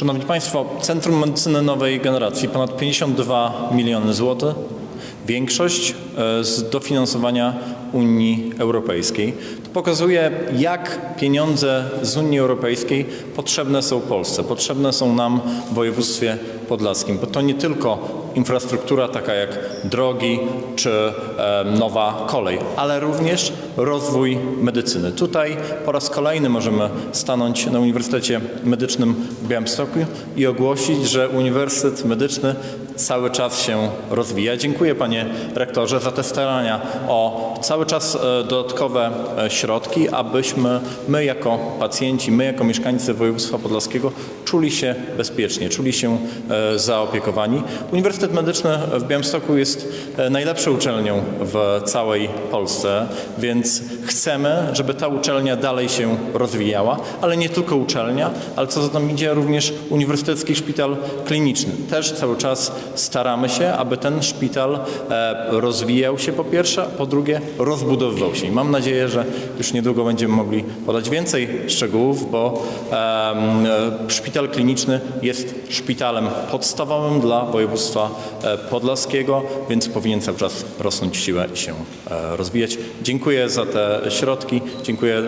Szanowni Państwo, Centrum Medycyny Nowej Generacji ponad 52 miliony złotych. Większość e, z dofinansowania Unii Europejskiej. To pokazuje, jak pieniądze z Unii Europejskiej potrzebne są Polsce, potrzebne są nam w województwie podlaskim, bo to nie tylko infrastruktura taka jak drogi czy nowa kolej, ale również rozwój medycyny. Tutaj po raz kolejny możemy stanąć na Uniwersytecie Medycznym w Białymstoku i ogłosić, że Uniwersytet Medyczny cały czas się rozwija. Dziękuję panie rektorze za te starania o cały czas e, dodatkowe e, środki, abyśmy my jako pacjenci, my jako mieszkańcy województwa podlaskiego czuli się bezpiecznie, czuli się e, zaopiekowani. Uniwersytet Medyczny w Białymstoku jest najlepszą uczelnią w całej Polsce, więc chcemy, żeby ta uczelnia dalej się rozwijała, ale nie tylko uczelnia, ale co za tym idzie również Uniwersytecki Szpital Kliniczny. Też cały czas staramy się, aby ten szpital e, rozwijał się po pierwsze, po drugie rozbudowywał się. I mam nadzieję, że już niedługo będziemy mogli podać więcej szczegółów, bo e, szpital kliniczny jest szpitalem podstawowym dla województwa e, podlaskiego, więc powinien cały czas rosnąć siłę i się rozwijać. Dziękuję za te środki, dziękuję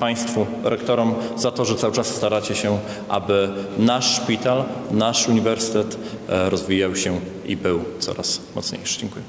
Państwu, rektorom za to, że cały czas staracie się, aby nasz szpital, nasz uniwersytet e, rozwijał się i był coraz mocniejszy. Dziękuję.